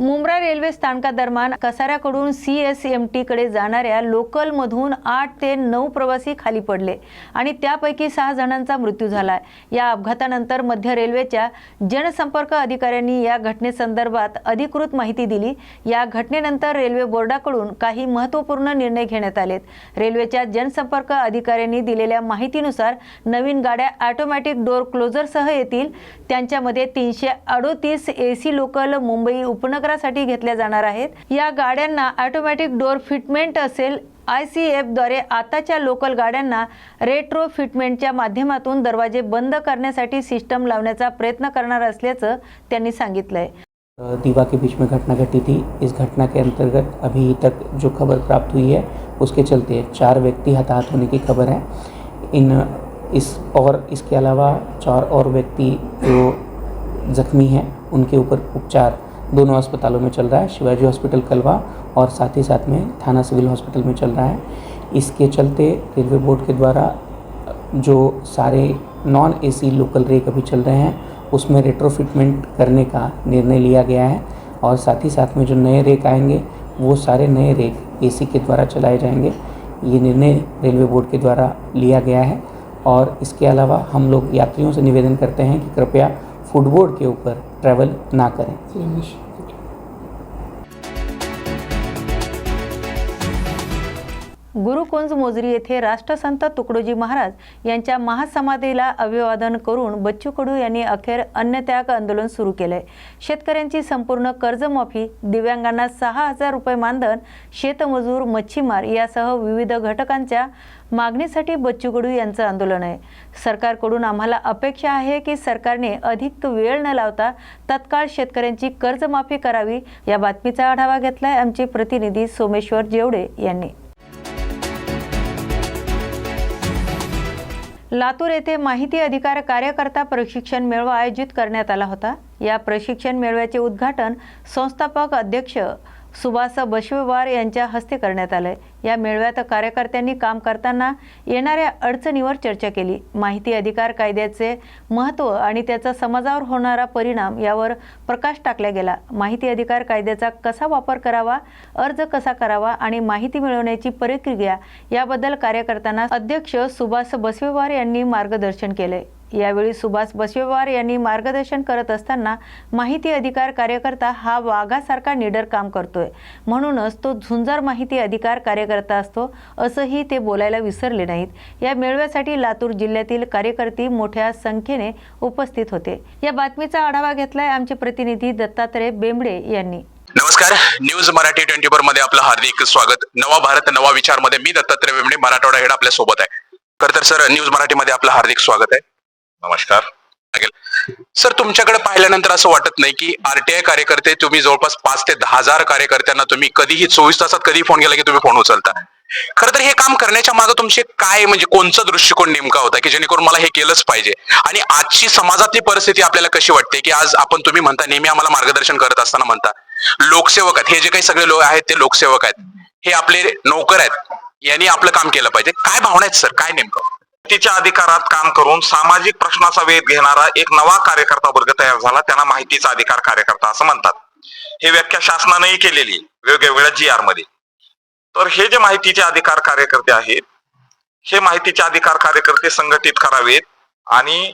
Mumbra railway स्थानकादरम्यान कसाऱ्याकडून C S M टीकडे जाणाऱ्या लोकलमधून आठ ते नऊ प्रवासी खाली पडले आणि त्यापैकी सहा जणांचा मृत्यू झाला या अपघातानंतर मध्य रेल्वेच्या जनसंपर्क अधिकाऱ्यांनी या घटनेसंदर्भात अधिकृत माहिती दिली. या घटनेनंतर रेल्वे बोर्डाकडून काही महत्त्वपूर्ण निर्णय घेण्यात आलेत. रेल्वेच्या जनसंपर्क अधिकाऱ्यांनी दिलेल्या माहितीनुसार नवीन गाड्या ऑटोमॅटिक डोअर क्लोजरसह येतील. त्यांच्यामध्ये तीनशे अडोतीस ए सी लोकल मुंबई उपनगरासाठी घेतल्या जाणार आहेत. या गाड्यांना ऑटोमॅटिक डोर फिटमेंट असेल. आय सी एफद्वारे आताच्या लोकल गाड्यांना रेट्रो फिटमेंटच्या माध्यमातून दरवाजे बंद करण्यासाठी सिस्टम लावण्याचा प्रयत्न करणार असल्याचं त्यांनी सांगितलंय. दीवा के बीच में घटना घटी थी. इस घटना के अंतर्गत अभी तक जो खबर प्राप्त हुई है उसके चलते चार व्यक्ति हताहत होने की खबर है। इन इस और इसके अलावा चार और व्यक्ति जो जख्मी हैं उनके ऊपर उपचार दोनों अस्पतालों में चल रहा है। शिवाजी हॉस्पिटल कलवा और साथ ही साथ में थाना सिविल हॉस्पिटल में चल रहा है। इसके चलते रेलवे बोर्ड के द्वारा जो सारे नॉन एसी लोकल रेक अभी चल रहे हैं, उसमें रेट्रोफिटमेंट करने का निर्णय लिया गया है और साथ ही साथ में जो नए रेक आएँगे, वो सारे नए रेक एसी के द्वारा चलाए जाएँगे। ये निर्णय रेलवे बोर्ड के द्वारा लिया गया है और इसके अलावा हम लोग यात्रियों से निवेदन करते हैं कि कृपया फुटबोर्ड के ऊपर ट्रैवल ना करें गुरुकुंज मोजरी येथे राष्ट्रसंत तुकडोजी महाराज यांच्या महासमाधीला अभिवादन करून बच्चू कडू यांनी अखेर अन्नत्याग आंदोलन सुरू केलंय. शेतकऱ्यांची संपूर्ण कर्जमाफी दिव्यांगांना सहा हजार रुपये मानधन शेतमजूर मच्छीमार यासह विविध घटकांच्या मागणीसाठी बच्चू कडू यांचं आंदोलन आहे. सरकारकडून आम्हाला अपेक्षा आहे की सरकारने अधिक वेळ न लावता तत्काळ शेतकऱ्यांची कर्जमाफी करावी या बातमीचा आढावा घेतलाय आमचे प्रतिनिधी सोमेश्वर जेवडे यांनी. लातूर येथे माहिती अधिकार कार्यकर्ता प्रशिक्षण मेळावा आयोजित करण्यात आला होता. या प्रशिक्षण मेळाव्याचे उद्घाटन संस्थापक अध्यक्ष सुभाष बशवेवार यांच्या हस्ते करण्यात आलंय. या मेळाव्यात कार्यकर्त्यांनी काम करताना येणाऱ्या अडचणीवर चर्चा केली. माहिती अधिकार कायद्याचे महत्त्व आणि त्याचा समाजावर होणारा परिणाम यावर प्रकाश टाकला गेला. माहिती अधिकार कायद्याचा कसा वापर करावा अर्ज कसा करावा आणि माहिती मिळवण्याची प्रक्रिया याबद्दल कार्यकर्त्यांना अध्यक्ष सुभाष बसवेवार यांनी मार्गदर्शन केले यावेळी सुभाष बसवेवार यांनी मार्गदर्शन करत असताना माहिती अधिकार कार्यकर्ता हा वाघासारखा निडर काम करतोय. म्हणूनच तो झुंजार माहिती अधिकार कार्यकर्ता असतो असंही ते बोलायला विसरले नाहीत. या मेळव्यासाठी लातूर जिल्ह्यातील कार्यकर्ते मोठ्या संख्येने उपस्थित होते. या बातमीचा आढावा घेतलाय आमचे प्रतिनिधी दत्तात्रय बेंबडे यांनी. नमस्कार. न्यूज मराठी ट्वेंटी फोरमध्ये आपलं हार्दिक स्वागत. नवा भारत नवा विचारमध्ये मी दत्तात्रय बेंबडे मराठवाडा हेड आपल्यासोबत आहे. खर तर सर न्यूज मराठीमध्ये आपलं हार्दिक स्वागत आहे. नमस्कार. सर तुमच्याकडे पाहिल्यानंतर असं वाटत नाही की आरटीआय कार्यकर्ते तुम्ही जवळपास पाच ते दहा हजार कार्यकर्त्यांना तुम्ही कधीही चोवीस तासात कधी फोन केला की तुम्ही फोन उचलता. खरं तर हे काम करण्याच्या मागे तुमचे काय म्हणजे कोणचा दृष्टिकोन नेमका होता की जेणेकरून मला हे केलंच पाहिजे? आणि आजची समाजातली परिस्थिती आपल्याला कशी वाटते की आज आपण तुम्ही म्हणता नेहमी आम्हाला मार्गदर्शन करत असताना म्हणता. लोकसेवक आहेत. हे जे काही सगळे लोक आहेत ते लोकसेवक आहेत. हे आपले नोकर आहेत. यांनी आपलं काम केलं पाहिजे. काय भावना आहेत सर? काय नेमकं? माहितीच्या अधिकारात काम करून सामाजिक प्रश्नाचा वेध घेणारा एक नवा कार्यकर्ता वर्ग तयार झाला. त्यांना माहितीचा अधिकार कार्यकर्ता असं म्हणतात. हे व्याख्या शासनानेही केलेली वेगवेगळ्या जी आरमध्ये. तर हे जे माहितीचे अधिकार कार्यकर्ते आहेत हे माहितीचे अधिकार कार्यकर्ते संघटित करावेत आणि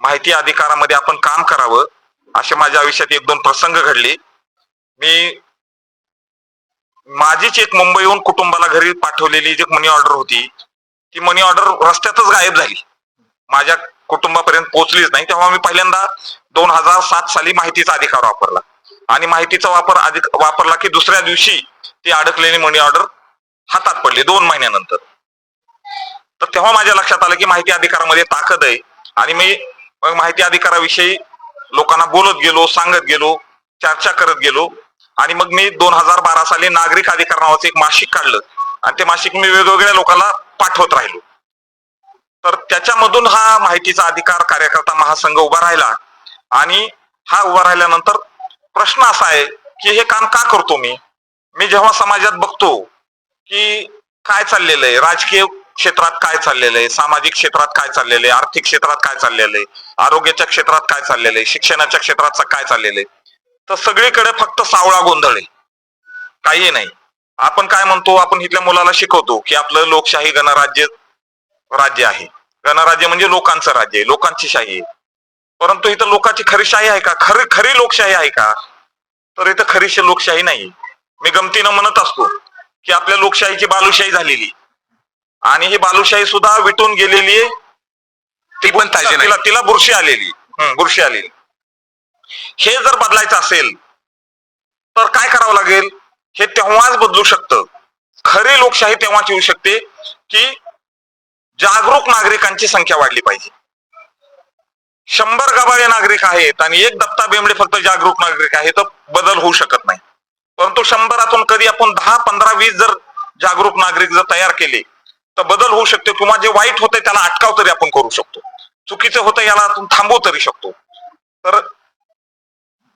माहिती अधिकारामध्ये आपण काम करावं असे माझ्या आयुष्यात एक दोन प्रसंग घडले. मी माझीच एक मुंबईहून कुटुंबाला घरी पाठवलेली जी मनी ऑर्डर होती ती मनी ऑर्डर रस्त्यातच गायब झाली. माझ्या कुटुंबापर्यंत पोहोचलीच नाही तेव्हा मी पहिल्यांदा दोन हजार सात साली माहितीचा अधिकार वापरला. आणि माहितीचा वापर अधिक वापरला की दुसऱ्या दिवशी ती अडकलेली मनी ऑर्डर हातात पडली दोन महिन्यानंतर. तर तेव्हा माझ्या लक्षात आलं की माहिती अधिकारामध्ये ताकद आहे. आणि मी माहिती अधिकाराविषयी लोकांना बोलत गेलो सांगत गेलो चर्चा करत गेलो. आणि मग मी दोन हजार बारा साली नागरिक अधिकार नावाचं एक मासिक काढलं. आणि ते मासिक मी वेगवेगळ्या लोकांना पाठवत राहिलो. तर त्याच्यामधून हा माहितीचा अधिकार कार्यकर्ता महासंघ उभा राहिला. आणि हा उभा राहिल्यानंतर प्रश्न असा आहे की हे काम का करतो मी? मी जेव्हा समाजात बघतो की काय चाललेलं आहे? राजकीय क्षेत्रात काय चाललेलं आहे? सामाजिक क्षेत्रात काय चाललेलं आहे? आर्थिक क्षेत्रात काय चाललेलं आहे? आरोग्याच्या क्षेत्रात काय चाललेलं आहे? शिक्षणाच्या क्षेत्रात काय चाललेलं आहे? तर सगळीकडे फक्त सावळा गोंधळ आहे. काही नाही. आपण काय म्हणतो आपण इथल्या मुलाला शिकवतो की आपलं लोकशाही गणराज्य राज्य आहे. गणराज्य म्हणजे लोकांचं राज्य आहे लोकांची शाही आहे. परंतु इथं लोकांची खरी शाही आहे का? खरी खरी लोकशाही आहे का? तर इथं खरीशी लोकशाही नाही. मी गमतीनं म्हणत असतो की आपल्या लोकशाहीची बालुशाही झालेली. आणि ही बालुशाही सुद्धा विटून गेलेली आहे. ती पण तिला तिला बुरशी आलेली. बुरशी आलेली. हे जर बदलायचं असेल तर काय करावं लागेल? हे तेव्हाच बदलू शकतं. खरी लोकशाही तेव्हाच येऊ शकते की जागरूक नागरिकांची संख्या वाढली पाहिजे. शंभर गबाळे नागरिक आहेत आणि एक दत्ता बेंबडे फक्त जागरूक नागरिक आहे तर बदल होऊ शकत नाही. परंतु शंभरातून कधी आपण दहा पंधरा वीस जर जागरूक नागरिक जर तयार केले तर बदल होऊ शकतो. किंवा जे वाईट होतंय त्याला अटकाव तरी आपण करू शकतो. चुकीचं होतं याला आपण थांबवू तरी शकतो. तर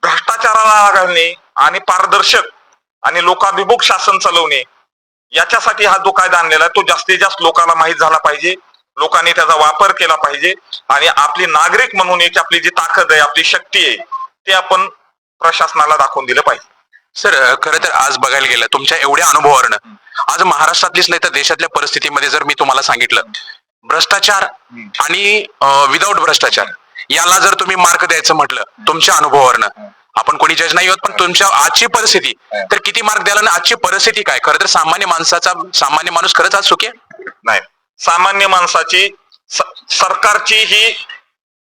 भ्रष्टाचाराला घालणे आणि पारदर्शक आणि लोकाभिमुख शासन चालवणे याच्यासाठी हा जो कायदा आणलेला आहे तो जास्तीत जास्त लोकांना माहीत झाला पाहिजे. लोकांनी त्याचा वापर केला पाहिजे. आणि आपली नागरिक म्हणून एक आपली जी ताकद आहे आपली शक्ती आहे ते आपण प्रशासनाला दाखवून दिलं पाहिजे. सर खरं तर आज बघायला गेलं तुमच्या एवढ्या अनुभवावरनं आज महाराष्ट्रातलीच नाही तर देशातल्या परिस्थितीमध्ये जर मी तुम्हाला सांगितलं भ्रष्टाचार आणि विदाऊट भ्रष्टाचार याला जर तुम्ही मार्क द्यायचं म्हटलं तुमच्या अनुभवावरनं आपण कोणी जज नाही होत पण तुमच्या आजची परिस्थिती तर किती मार्क द्यायला आणि आजची परिस्थिती काय? खरं तर सामान्य माणसाचा सामान्य माणूस खरंच आज सुखी? नाही. सामान्य माणसाची सरकारची ही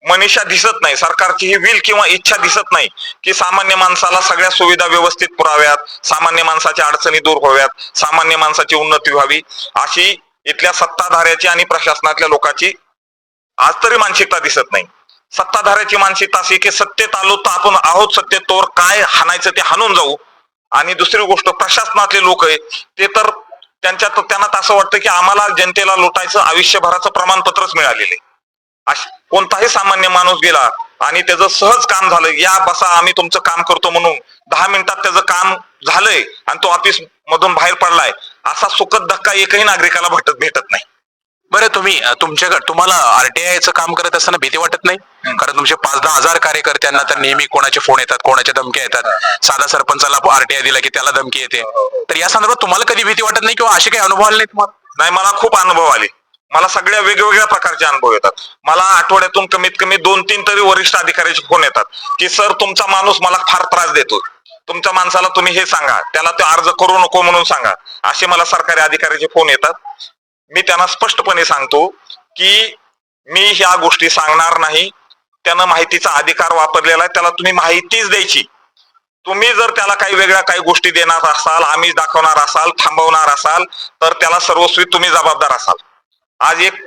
मनीषा दिसत नाही. सरकारची ही विल किंवा इच्छा दिसत नाही की सामान्य माणसाला सगळ्या सुविधा व्यवस्थित पुराव्यात सामान्य माणसाच्या अडचणी दूर व्हाव्यात सामान्य माणसाची उन्नती व्हावी. अशी इथल्या सत्ताधाऱ्याची आणि प्रशासनातल्या लोकांची आज तरी मानसिकता दिसत नाही. सत्ताधाऱ्याची मानसिकता अशी की सत्तेत आलो तर आपण आहोत सत्तेतोर तोवर काय हाणायचं ते हाणून जाऊ. आणि दुसरी गोष्ट प्रशासनातले लोक आहे ते तर त्यांच्यात त्यांना तर असं वाटतं की आम्हाला जनतेला लुटायचं आयुष्यभराचं प्रमाणपत्रच मिळालेले कोणताही सामान्य माणूस गेला आणि त्याचं सहज काम झालं या बसा आम्ही तुमचं काम करतो म्हणून दहा मिनिटात त्याचं काम झालंय आणि तो ऑफिस मधून बाहेर पडलाय असा सुखद धक्का एकही नागरिकाला भेटत भेटत नाही. बरं तुम्ही तुमच्याकडे तुम्हाला आरटीआयचं काम करत असताना भीती वाटत नाही? कारण तुमचे पाच दहा हजार कार्यकर्त्यांना तर नेहमी कोणाचे फोन येतात कोणाच्या धमक्या येतात. साधा सरपंचाला आरटीआय दिला की त्याला धमकी येते. तर या संदर्भात तुम्हाला कधी भीती वाटत नाही किंवा असे काही अनुभव आले नाही तुम्हाला? नाही मला खूप अनुभव आले. मला सगळ्या वेगवेगळ्या प्रकारचे अनुभव येतात. मला आठवड्यातून कमीत कमी दोन तीन तरी वरिष्ठ अधिकाऱ्याचे फोन येतात की सर तुमचा माणूस मला फार त्रास देतो तुमच्या माणसाला तुम्ही हे सांगा. त्याला ते अर्ज करू नको म्हणून सांगा. असे मला सरकारी अधिकाऱ्याचे फोन येतात. मी त्यांना स्पष्टपणे सांगतो की मी ह्या गोष्टी सांगणार नाही. त्यानं माहितीचा अधिकार वापरलेला आहे. त्याला तुम्ही माहितीच द्यायची. तुम्ही जर त्याला काही वेगळ्या काही गोष्टी देणार असाल आमिष दाखवणार असाल थांबवणार असाल तर त्याला सर्वस्वी तुम्ही जबाबदार असाल. आज एक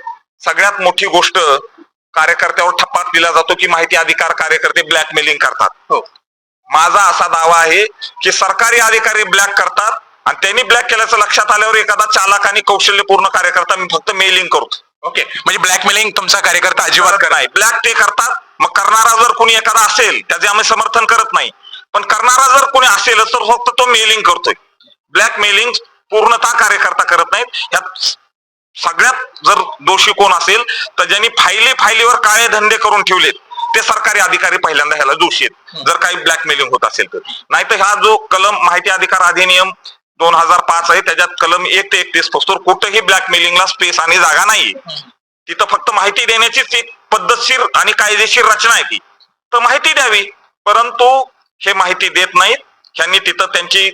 सगळ्यात मोठी गोष्ट कार्यकर्त्यावर ठप्पा दिला जातो की माहिती अधिकार कार्यकर्ते ब्लॅकमेलिंग करतात. माझा असा दावा आहे की सरकारी अधिकारी ब्लॅक करतात आणि त्यांनी ब्लॅक केल्याचं लक्षात आल्यावर एखादा चालक आणि कौशल्यपूर्ण कार्यकर्ता मी फक्त मेलिंग करतो. ओके म्हणजे ब्लॅकमेलिंग तुमचा कार्यकर्ता अजिबात अजिबात नाही. ब्लॅक ते करतात. मग करणारा जर कोणी एखादा असेल त्याचे आम्ही समर्थन करत नाही. पण करणारा जर कोणी असेल तर फक्त तो मेलिंग करतोय. ब्लॅक मेलिंग पूर्णतः कार्यकर्ता करत नाहीत. यात सगळ्यात जर दोषी कोण असेल तर ज्यांनी फायली फायलीवर काळे धंदे करून ठेवलेत ते सरकारी अधिकारी पहिल्यांदा ह्याला दोषी आहेत. जर काही ब्लॅकमेलिंग होत असेल तर. नाही तर हा जो कलम माहिती अधिकार अधिनियम दोन हजार पाच आहे त्याच्यात कलम एक ते एकतीस पुस्तक कुठेही ब्लॅकमेलिंगला स्पेस आणि जागा नाही तिथं फक्त माहिती देण्याचीच एक पद्धतशीर आणि कायदेशीर रचना आहे ती. तर माहिती द्यावी परंतु हे माहिती देत नाहीत. ह्यांनी तिथं त्यांची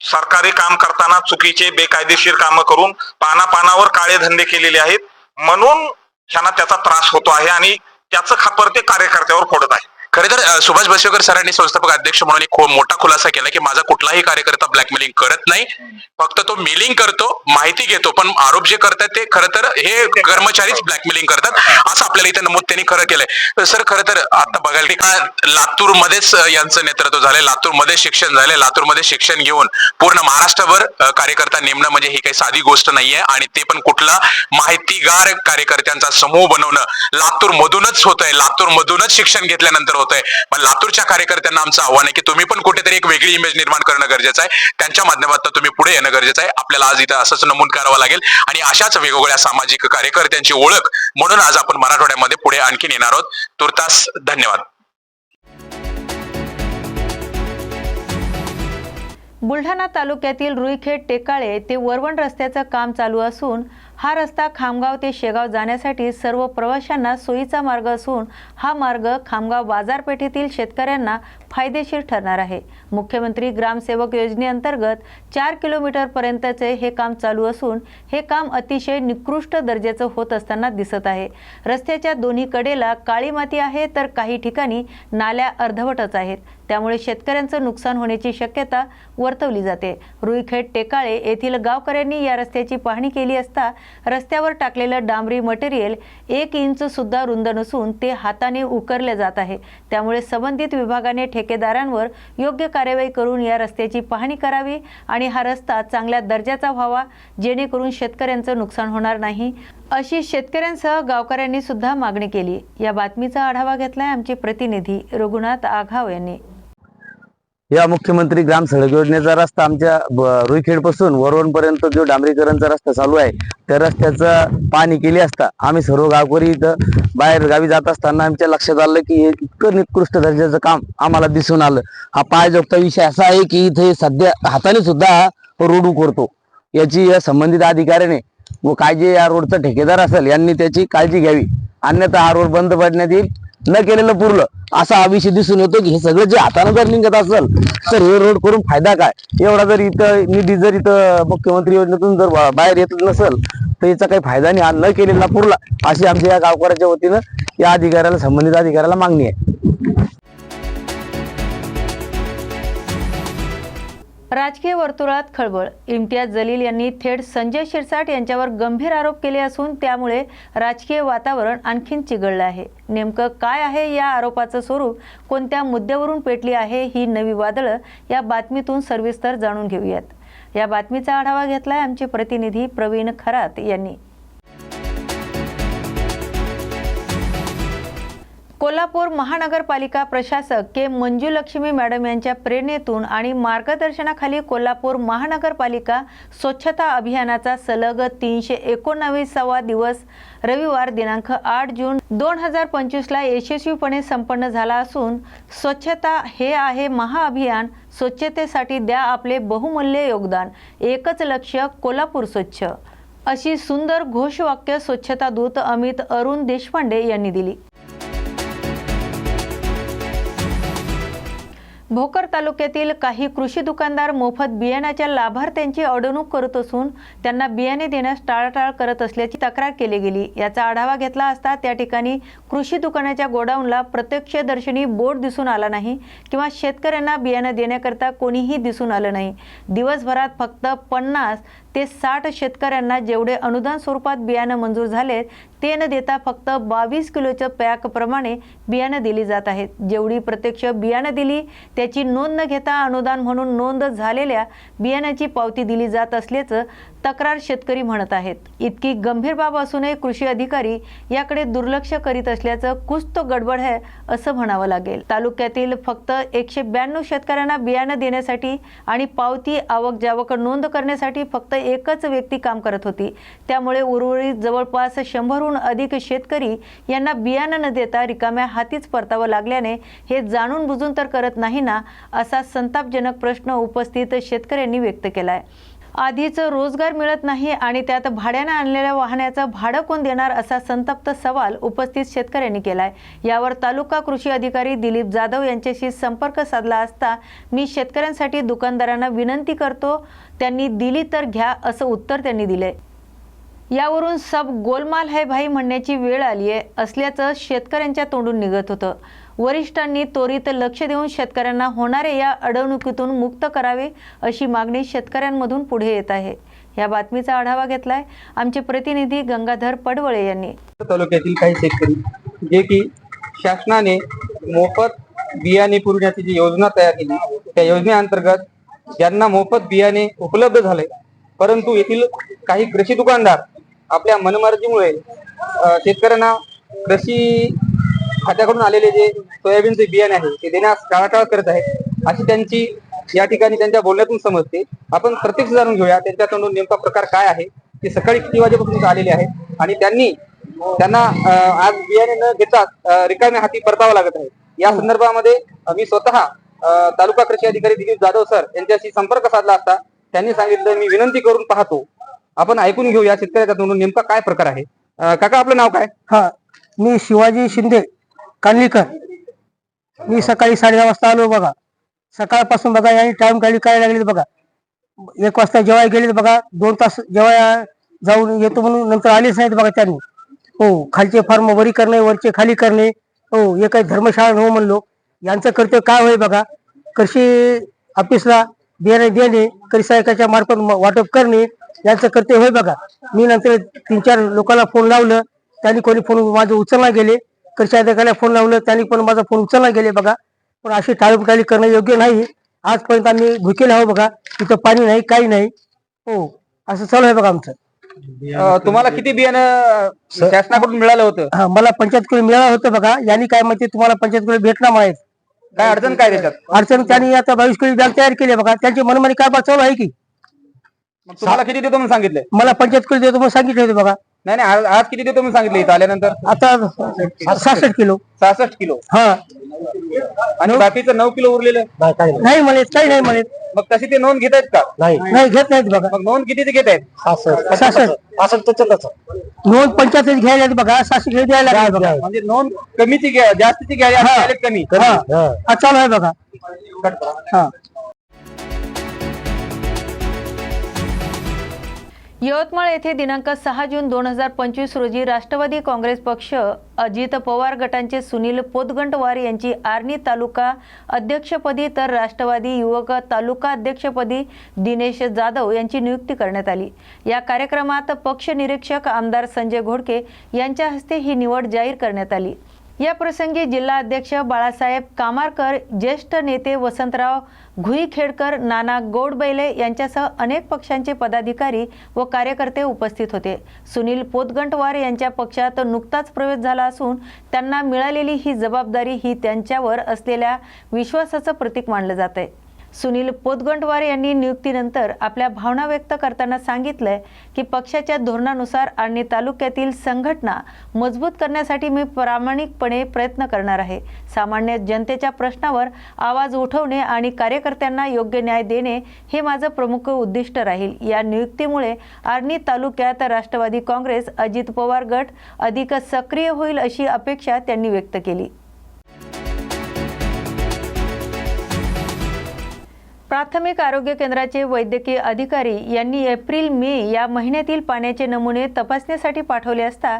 सरकारी काम करताना चुकीचे बेकायदेशीर कामं करून पाना पानावर काळे धंदे केलेले आहेत. म्हणून ह्यांना त्याचा त्रास होतो आहे आणि त्याचं खापर ते कार्यकर्त्यावर फोडत आहे. खरे तर सुभाष बसवेकर सरांनी संस्थापक अध्यक्ष म्हणून एक मोठा खुलासा केला की माझा कुठलाही कार्यकर्ता ब्लॅकमेलिंग करत नाही. फक्त तो मिलिंग करतो माहिती घेतो पण आरोप जे करतात ते खरं तर हे कर्मचारीच ब्लॅकमेलिंग करतात असं आपल्याला इथे नमूद त्यांनी खरं केलंय. सर खरं तर आता बघायला की का लातूर मध्येच यांचं नेतृत्व झालंय लातूरमध्ये शिक्षण झालंय लातूरमध्ये शिक्षण घेऊन पूर्ण महाराष्ट्रभर कार्यकर्ता नेमणं म्हणजे ही काही साधी गोष्ट नाहीये आणि ते पण कुठला माहितीगार कार्यकर्त्यांचा समूह बनवणं लातूर मधूनच होतंय. लातूर मधूनच शिक्षण घेतल्यानंतर होतंय. पण लातूरच्या कार्यकर्त्यांना आमचं आव्हान आहे की तुम्ही पण कुठेतरी एक वेगळी इमेज निर्माण करणं गरजेचं आहे. त्यांच्या माध्यमातून तुम्ही पुढे येणं गरजेचं आहे. आपल्याला आज इथं असंच नमूद करावं लागेल. आणि अशाच वेगवेगळ्या सामाजिक कार्यकर्त्यांची ओळख म्हणून आज आपण मराठवाड्यामध्ये पुढे आणखीन येणार आहोत. तुर्तास धन्यवाद. बुलढाणा तालुक्यातील रुईखेड टेकाळे ते वरवण रस्त्याचं काम चालू असून हा रस्ता खामगाव ते शेगाव जाण्यासाठी सर्व प्रवाशांना सोयीचा मार्ग असून हा मार्ग खामगाव बाजारपेठेतील शेतकऱ्यांना फायदेशीर ठरणार आहे. मुख्यमंत्री ग्रामसेवक योजनेअंतर्गत चार किलोमीटरपर्यंतचे हे काम चालू असून हे काम अतिशय निकृष्ट दर्जाचं होत असताना दिसत आहे. रस्त्याच्या दोन्ही कडेला काळी माती आहे तर काही ठिकाणी नाल्या अर्धवटच आहेत. त्यामुळे शेतकऱ्यांचं नुकसान होण्याची शक्यता वर्तवली जाते. रुईखेड टेकाळे येथील गावकऱ्यांनी या रस्त्याची पाहणी केली असता रस्त्यावर टाकलेलं डांबरी मटेरियल एक इंच सुद्धा रुंद नसून ते हाताने उकरले जात आहे. त्यामुळे संबंधित विभागाने ठेकेदारांवर योग्य कार्यवाही करून या रस्त्याची पाहणी करावी आणि हा रस्ता चांगल्या दर्जाचा व्हावा जेणेकरून शेतकऱ्यांचं नुकसान होणार नाही अशी शेतकऱ्यांसह गावकऱ्यांनी सुद्धा मागणी केली. या बातमीचा आढावा घेतलाय आमचे प्रतिनिधी रघुनाथ आघाव यांनी. या मुख्यमंत्री ग्राम सडक योजनेचा रस्ता आमच्या रुईखेडपासून वरवण पर्यंत जो डांबरीकरणचा रस्ता चालू आहे त्या रस्त्याचं पाणी केली असता आम्ही सर्व गावकरी इथं बाहेर गावी जात असताना आमच्या लक्षात आलं की हे इतकं निकृष्ट दर्जाचं काम आम्हाला दिसून आलं. हा पायजोगता विषय असा आहे की इथे सध्या हाताने सुद्धा रोड करतो. याची या संबंधित अधिकाऱ्याने व काय जे या रोडचा ठेकेदार असेल यांनी त्याची काळजी घ्यावी. अन्यथा हा रोड बंद पडण्यात येईल. न केलेलं पुरलं. असा हा विषय दिसून येतो की हे सगळं जे हाताने जर निघत असेल तर हे रोड करून फायदा काय? एवढा जर इथं निधी जर इथं मुख्यमंत्री योजनेतून जर बाहेर येत नसेल तर याचा काही फायदा नाही. हा न केलेला पुरला अशी आमच्या या गावकऱ्याच्या वतीनं या अधिकाऱ्याला संबंधित अधिकाऱ्याला मागणी आहे. राजकीय वर्तुळात खळबळ. इम्तियाज जलील यांनी थेट संजय शिरसाट यांच्यावर गंभीर आरोप केले असून त्यामुळे राजकीय वातावरण आणखीन चिघळलं आहे. नेमकं काय आहे या आरोपाचं स्वरूप? कोणत्या मुद्द्यावरून पेटली आहे ही नवी वादळं? या बातमीतून सविस्तर जाणून घेऊयात. या बातमीचा आढावा घेतलाय आमचे प्रतिनिधी प्रवीण खरात यांनी. कोल्हापूर महानगरपालिका प्रशासक के मंजुलक्ष्मी मॅडम यांच्या प्रेरणेतून आणि मार्गदर्शनाखाली कोल्हापूर महानगरपालिका स्वच्छता अभियानाचा सलग तीनशे एकोणावीसावा दिवस रविवार दिनांक आठ जून दोन हजार पंचवीसला यशस्वीपणे संपन्न झाला असून स्वच्छता हे आहे महाअभियान. स्वच्छतेसाठी द्या आपले बहुमूल्य योगदान. एकच लक्ष कोल्हापूर स्वच्छ. अशी सुंदर घोषवाक्य स्वच्छता दूत अमित अरुण देशपांडे यांनी दिली. भोकर तालुक्यातील काही कृषी दुकानदार मोफत बियाण्याच्या लाभार्थ्यांची अडवणूक करत असून त्यांना बियाणे देण्यास टाळाटाळ करत असल्याची तक्रार केली गेली. याचा आढावा घेतला असता त्या ठिकाणी कृषी दुकानाच्या गोडाऊनला प्रत्यक्षदर्शनी बोर्ड दिसून आला नाही किंवा शेतकऱ्यांना बियाणं देण्याकरता कोणीही दिसून आलं नाही. दिवसभरात फक्त पन्नास ते साठ शेतकऱ्यांना जेवढे अनुदान स्वरूपात बियाणं मंजूर झाले ते न देता फक्त बावीस किलोच्या पॅकप्रमाणे बियाणं दिली जात आहेत. जेवढी प्रत्यक्ष बियाणं दिली त्याची नोंद न घेता अनुदान म्हणून नोंद झालेल्या बियाण्याची पावती दिली जात असल्याचं तक्रार शेतकरी म्हणत आहेत. इतकी गंभीर बाब असूनही कृषी अधिकारी याकडे दुर्लक्ष करीत असल्याचं कुछ तो गडबड आहे असं म्हणावं लागेल. तालुक्यातील फक्त एकशे ब्याण्णव शेतकऱ्यांना बियाणं देण्यासाठी आणि पावती आवक जावक नोंद करण्यासाठी फक्त एकच व्यक्ती काम करत होती. त्यामुळे उर्वरित जवळपास शंभरहून अधिक शेतकरी यांना बियाणं न देता रिकाम्या हातीच परतावं लागल्याने हे जाणून बुजून तर करत नाही ना असा संतापजनक प्रश्न उपस्थित शेतकऱ्यांनी व्यक्त केला आहे आधीच रोजगार मिळत नाही आणि त्यात भाड्यानं आणलेल्या वाहनाचं भाडं कोण देणार असा संतप्त सवाल उपस्थित शेतकऱ्यांनी केलाय. यावर तालुका कृषी अधिकारी दिलीप जाधव यांच्याशी संपर्क साधला असता मी शेतकऱ्यांसाठी दुकानदारांना विनंती करतो त्यांनी दिली तर घ्या असं उत्तर त्यांनी दिलंय. यावरून सब गोलमाल है भाई म्हणण्याची वेळ आली आहे असल्याचं शेतकऱ्यांच्या तोंडून निघत होतं. वरिष्ठांनी त्वरित लक्ष देऊन शेतकऱ्यांना होणारे या अडवणुकीतून मुक्त करावे अशी मागणी शेतकऱ्यांमधून पुढे येत आहे. या बातमीचा आढावा घेतलाय आमचे प्रतिनिधी गंगाधर पडवळे यांनी. तालुक्यातील काही शेतकरी जे की शासनाने मोफत बियाणे पुरवण्याची जी योजना तयार केली त्या योजनेअंतर्गत ज्यांना मोफत बियाणे उपलब्ध झाले परंतु येथील काही कृषी दुकानदार आपल्या मनमर्जीमुळे शेतकऱ्यांना कृषी खात्याकडून आलेले जे सोयाबीनचे बियाणे आहे ते देण्यास टाळाटाळ करत आहेत. अशी त्यांची या ठिकाणी त्यांच्या बोलण्यातून समजते. आपण प्रत्यक्ष जाणून घेऊया त्यांच्या तोंडून नेमका प्रकार काय आहे ते सकाळी किती वाजेपासून आलेले आहेत आणि त्यांनी त्यांना आज बियाणे न घेता रिकाम्या हाती परतावं लागत आहे. या संदर्भामध्ये मी स्वतः तालुका कृषी अधिकारी दिलीप जाधव सर यांच्याशी संपर्क साधला असता त्यांनी सांगितलं मी विनंती करून पाहतो. आपण ऐकून घेऊ या शेतकऱ्याचा तोंडून नेमका काय प्रकार आहे. काका आपलं नाव काय? हा मी शिवाजी शिंदे कानलीकर मी सकाळी साडे वाजता आलो बघा. सकाळपासून बघा यांनी टाइम काढली काय लागले बघा. एक वाजता जेवाय गेले बघा दोन तास जेवाय जाऊन येतो म्हणून नंतर आलेच नाहीत बघा त्यांनी. हो खालचे फॉर्म वरी करणे वरचे खाली करणे. हो हे काही धर्मशाळा हो म्हणलो. यांचं कर्तव्य काय होय बघा? कृषी ऑफिसला बियाणे देणे कृषी सहायकाच्या मार्फत वाटप करणे यांचं कर्तव्य होय बघा. मी नंतर तीन चार लोकांना फोन लावलं. त्यांनी कोणी फोन माझं उचलला गेले. कृषी अधिकाऱ्याला फोन लावलं त्यांनी पण माझा फोन उचलला गेले बघा. पण अशी टाळमटाळी करणं योग्य नाही. आजपर्यंत आम्ही भुकेले आहो बघा. तिथं पाणी नाही काही नाही. हो असं चालू आहे बघा आमचं. अ, तुम्हाला किती बियाणं शासनाकडून मिळालं होतं? हा मला पंचायत मिळालं होतं बघा. यांनी काय म्हणते तुम्हाला पंचायत किलो भेटणार माहीत काय अडचण काय त्याच्यात? अडचण त्यांनी आता बावीस किलो बॅग तयार केली बघा. त्यांची मनमानी कारभार चालू आहे की. मग तुम्हाला किती देतो म्हणून सांगितलंय? मला पंचायत किलो देतो म्हणून सांगितलं होतं बघा. नाही नाही आज- आज किती देतो म्हणून सांगितलं इथं आल्यानंतर? आता सहासष्ट किलो. सहासष्ट किलो. हा. आणि बाकीचं नऊ किलो उरलेलं? नाही म्हणत काही नाही म्हणत. मग तशी ते नोंद घेत आहेत का? नाही. घेत नाहीत बघा. मग नोंद कितीची घेत आहेत सहासष्ट. नोंद पंचायत घ्यायला आहेत बघा. सहाशे घ्यायला द्यायला बघा. म्हणजे नोंद कमीची घ्या जास्तीची घ्यायला कमी. हा. हा, चालू आहे बघा. हा. यवतमाळ येथे दिनांक सहा जून दोन हजार पंचवीस रोजी राष्ट्रवादी काँग्रेस पक्ष अजित पवार गटांचे सुनील पोतगंटवार यांची आर्णी तालुका अध्यक्षपदी तर राष्ट्रवादी युवक तालुका अध्यक्षपदी दिनेश जाधव यांची नियुक्ती करण्यात आली. या कार्यक्रमात पक्ष निरीक्षक आमदार संजय घोडके यांच्या हस्ते ही निवड जाहीर करण्यात आली. या प्रसंगी जिल्हा अध्यक्ष बाळासाहेब कामारकर ज्येष्ठ नेते वसंतराव घुईखेडकर नाना गोडबैले यांच्यासह अनेक पक्षांचे पदाधिकारी व कार्यकर्ते उपस्थित होते. सुनील पोतगंटवार यांच्या पक्षात नुकताच प्रवेश झाला असून त्यांना मिळालेली ही जबाबदारी ही त्यांच्यावर असलेल्या विश्वासाचं प्रतीक मानलं जात आहे सुनील पोतगंटवार यांनी नियुक्तीनंतर आपल्या भावना व्यक्त करताना सांगितलंय की पक्षाच्या धोरणानुसार आणि तालुक्यातील संघटना मजबूत करण्यासाठी मी प्रामाणिकपणे प्रयत्न करणार आहे. सामान्य जनतेच्या प्रश्नावर आवाज उठवणे आणि कार्यकर्त्यांना योग्य न्याय देणे हे माझं प्रमुख उद्दिष्ट राहील. या नियुक्तीमुळे आर्णी तालुक्यात राष्ट्रवादी काँग्रेस अजित पवार गट अधिक सक्रिय होईल अशी अपेक्षा त्यांनी व्यक्त केली. प्राथमिक आरोग्य केंद्राचे वैद्यकीय अधिकारी यांनी एप्रिल मे या महिन्यातील पाण्याचे नमुने तपासण्यासाठी पाठवले असता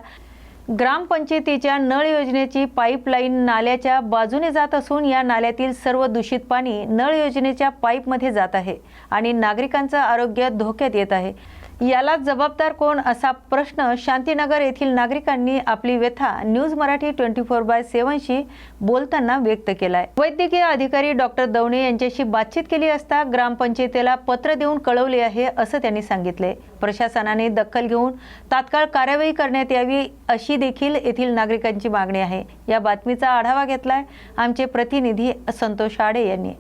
ग्रामपंचायतीच्या नळ योजनेची पाईपलाईन नाल्याच्या बाजूने जात असून या नाल्यातील सर्व दूषित पाणी नळ योजनेच्या पाईपमध्ये जात आहे आणि नागरिकांचं आरोग्य धोक्यात येत आहे. याला जबाबदार कोण असा प्रश्न शांतीनगर येथील नागरिकांनी आपली व्यथा news Marathi twenty four by सेव्हनशी बोलताना व्यक्त केलाय. वैद्यकीय अधिकारी डॉक्टर दवणे यांच्याशी बातचीत केली असता ग्रामपंचायतीला पत्र देऊन कळवले आहे असं त्यांनी सांगितले प्रशासनाने दखल घेऊन तात्काळ कार्यवाही करण्यात यावी अशी देखील येथील नागरिकांची मागणी आहे. या बातमीचा आढावा घेतलाय आमचे प्रतिनिधी संतोष आडे यांनी.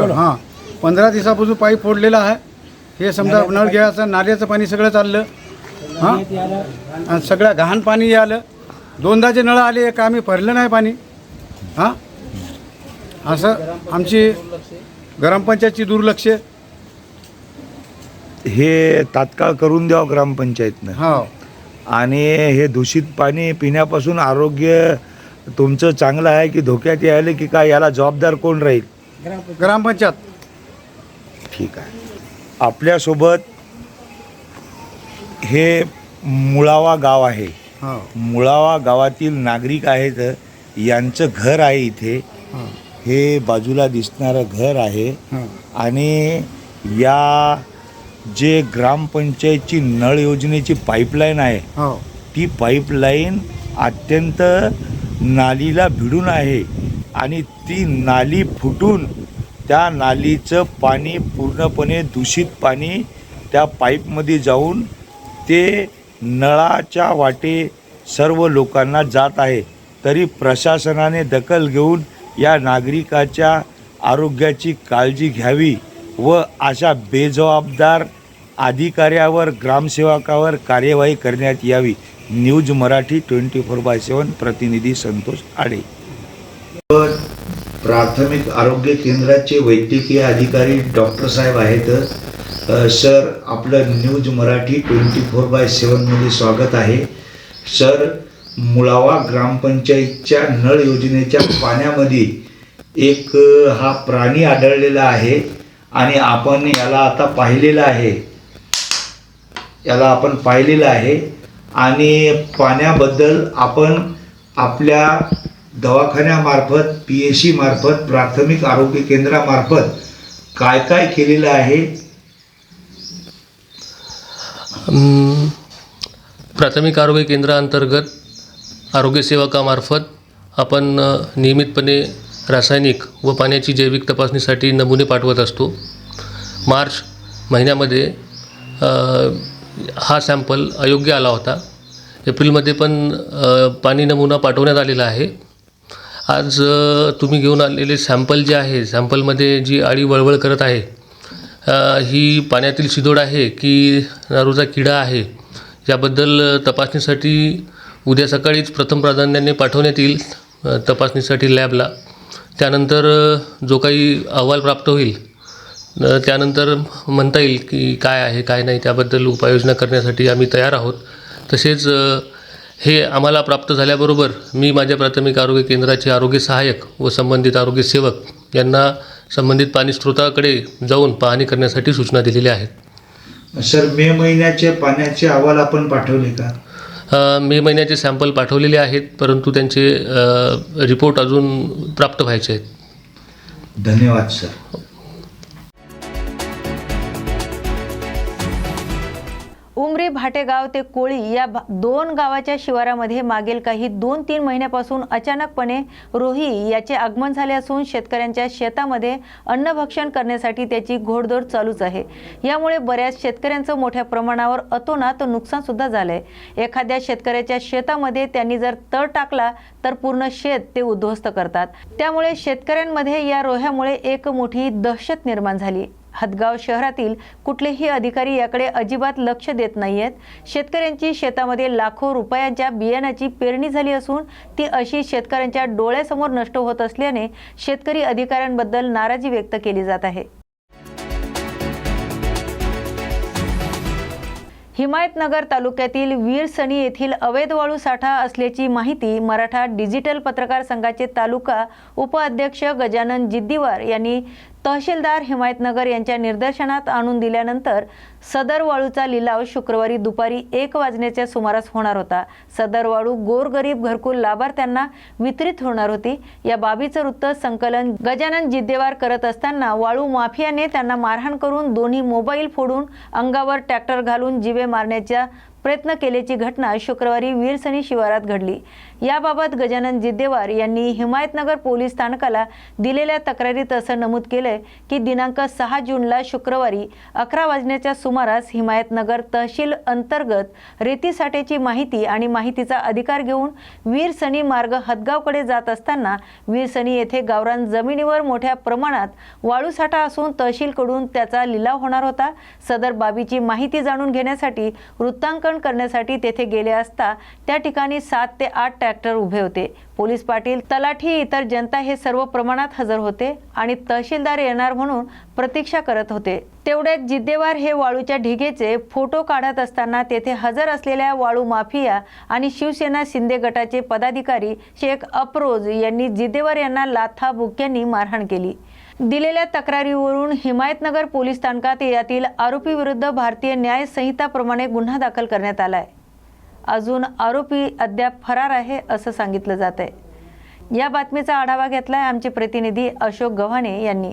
हां पंधरा दिवसापासून पाईप फोडलेला आहे. हे समजा नळ घ्यायचं नाल्याचं पाणी सगळं चाललं. हां? आणि सगळं घाण पाणी आलं. दोनदाचे नळ आले एक आम्ही भरलं नाही पाणी. हां? असं आमची ग्रामपंचायतची दुर्लक्ष. हे तात्काळ करून द्यावं ग्रामपंचायतनं हो. आणि हे दूषित पाणी पिण्यापासून आरोग्य तुमचं चांगलं आहे की धोक्यात यायला की काय याला जबाबदार कोण राहील? ग्रामपंचायत ठीक आहे. आपल्यासोबत हे मुळावा गाव आहे. मुळावा गावातील नागरिक आहेत यांचं घर आहे इथे. हो. बाजूला दिसणारं घर आहे. आणि या जे ग्रामपंचायतची नळ योजनेची पाईपलाईन आहे हो. ती पाईपलाईन अत्यंत नालीला भिडून आहे. आणि ती नाली फुटून त्या नालीचं पाणी पूर्णपणे दूषित पाणी त्या पाईपमध्ये जाऊन ते नळाच्या वाटे सर्व लोकांना जात आहे. तरी प्रशासनाने दखल घेऊन या नागरिकाच्या आरोग्याची काळजी घ्यावी व अशा बेजबाबदार अधिकाऱ्यावर ग्रामसेवकावर कार्यवाही करण्यात यावी. News Marathi twenty four by seven प्रतिनिधी संतोष आडे. प्राथमिक आरोग्य केंद्राचे वैद्यकीय अधिकारी डॉक्टर साहेब आहेत. सर आपलं news Marathi twenty four by सेवनमध्ये स्वागत आहे. सर मुळावा ग्रामपंचायतच्या नळ योजनेच्या पाण्यामध्ये एक हा प्राणी आढळलेला आहे आणि आपण याला आता पाहिलेलं आहे. याला आपण पाहिलेलं आहे आणि पाण्याबद्दल आपण आपल्या दवाखान्यामार्फत पी ए सी मार्फत प्राथमिक आरोग्य केंद्रामार्फत काय काय केलेलं आहे? प्राथमिक आरोग्य केंद्राअंतर्गत आरोग्यसेवकामार्फत आपण नियमितपणे रासायनिक व पाण्याची जैविक तपासणीसाठी नमुने पाठवत असतो. मार्च महिन्यामध्ये हा सॅम्पल अयोग्य आला होता. एप्रिलमध्ये पण पाणी नमुना पाठवण्यात आलेला आहे. आज तुम्ही घेऊन आलेले सॅम्पल जे आहे सॅम्पलमध्ये जी आळी वळवळ करत आहे ही पाण्यातील शिदोड आहे की नारूचा किडा आहे याबद्दल तपासणीसाठी उद्या सकाळीच प्रथम प्राधान्याने पाठवण्यात येईल तपासणीसाठी लॅबला. त्यानंतर जो काही अहवाल प्राप्त होईल त्यानंतर म्हणता येईल की काय आहे काय नाही त्याबद्दल उपाययोजना करण्यासाठी आम्ही तयार आहोत. तसेच हे आम्हाला प्राप्त झाल्याबरोबर मी माझ्या प्राथमिक आरोग्य केंद्राचे आरोग्य सहाय्यक व संबंधित आरोग्य सेवक यांना संबंधित पाणी स्रोताकडे जाऊन पाहणी करण्यासाठी सूचना दिलेल्या आहेत. सर मे महिन्याचे पाण्याचे अहवाल आपण पाठवले का? मे महिन्याचे सॅम्पल पाठवलेले आहेत परंतु त्यांचे रिपोर्ट अजून प्राप्त व्हायचे आहेत. धन्यवाद सर. भाटेगाव ते कोळी या भा- दोन गावाच्या शिवारामध्ये मागील काही दोन तीन महिन्यापासून अचानकपणे रोही याचे आगमन झाले असून शेतकऱ्यांच्या शेतामध्ये अन्नभक्षण करण्यासाठी त्याची घोडदौड चालूच आहे. यामुळे बऱ्याच शेतकऱ्यांचं मोठ्या प्रमाणावर अतोनात नुकसान सुद्धा झालंय. एखाद्या शेतकऱ्याच्या शेतामध्ये त्यांनी जर तळ टाकला तर पूर्ण शेत ते उद्ध्वस्त करतात. त्यामुळे शेतकऱ्यांमध्ये या रोह्यामुळे एक मोठी दहशत निर्माण झाली. हदगाव शहरातील कुठलेही अधिकारी याकडे अजिबात लक्ष देत नाहीयेत. शेतकऱ्यांची शेतामध्ये लाखो रुपयांच्या बियाण्याची पेरणी झाली असून ती अशी शेतकऱ्यांच्या डोळ्यासमोर नष्ट होत असल्याने शेतकरी अधिकाऱ्यांबद्दल नाराजी व्यक्त केली जात आहे. हिमायतनगर तालुक्यातील वीरसणी येथील अवैध वाळू साठा असल्याची माहिती मराठा डिजिटल पत्रकार संघाचे तालुका उपअध्यक्ष गजानन जिद्दीवार यांनी तहसीलदार हिमायतनगर यांच्या निर्देशनात आणून दिल्यानंतर सदर वाळूचा लिलाव शुक्रवारी दुपारी एक वाजण्याच्या सुमारास होणार होता. सदर वाळू गोरगरीब घरकुल लाभार्थ्यांना वितरित होणार होती. या बाबीचं वृत्त संकलन गजानन जिद्देवार करत असताना वाळू माफियाने त्यांना मारहाण करून दोन्ही मोबाईल फोडून अंगावर ट्रॅक्टर घालून जिवे मारण्याच्या प्रयत्न केल्याची घटना शुक्रवारी वीरसणी शिवारात घडली. याबाबत गजानन जिद्देवार यांनी हिमायतनगर पोलीस स्थानकाला दिलेल्या तक्रारीत असं नमूद केलंय की दिनांक सहा जूनला शुक्रवारी अकरा वाजण्याच्या सुमारास हिमायतनगर तहसील अंतर्गत रेतीसाठ्याची माहिती आणि माहितीचा अधिकार घेऊन वीरसणी मार्ग हदगावकडे जात असताना वीरसणी येथे गावरान जमिनीवर मोठ्या प्रमाणात वाळू साठा असून तहसीलकडून त्याचा लिलाव होणार होता. सदर बाबीची माहिती जाणून घेण्यासाठी वृत्तांकन करण्यासाठी तेथे गेले असता त्या ठिकाणी सात ते आठ ट्रॅक्टर उभे होते. पोलीस पाटील तलाठी इतर जनता हे सर्व प्रमाणात हजर होते आणि तहसीलदार येणार म्हणून प्रतीक्षा करत होते. तेवढ्यात जिद्देवार हे वाळूच्या ढिगेचे फोटो काढत असताना तेथे हजर असलेल्या वाळू माफिया आणि शिवसेना शिंदे गटाचे पदाधिकारी शेख अप्रोज यांनी जिद्देवार यांना लाथा बुक्यांनी मारहाण केली. दिलेल्या तक्रारीवरून हिमायतनगर पोलीस स्थानकात यातील आरोपीविरुद्ध भारतीय न्याय संहिताप्रमाणे गुन्हा दाखल करण्यात आलाय. अजून आरोपी अद्याप फरार आहे असं सांगितलं जात आहे या बातमीचा आढावा घेतलाय आमचे प्रतिनिधी अशोक गव्हाणे यांनी.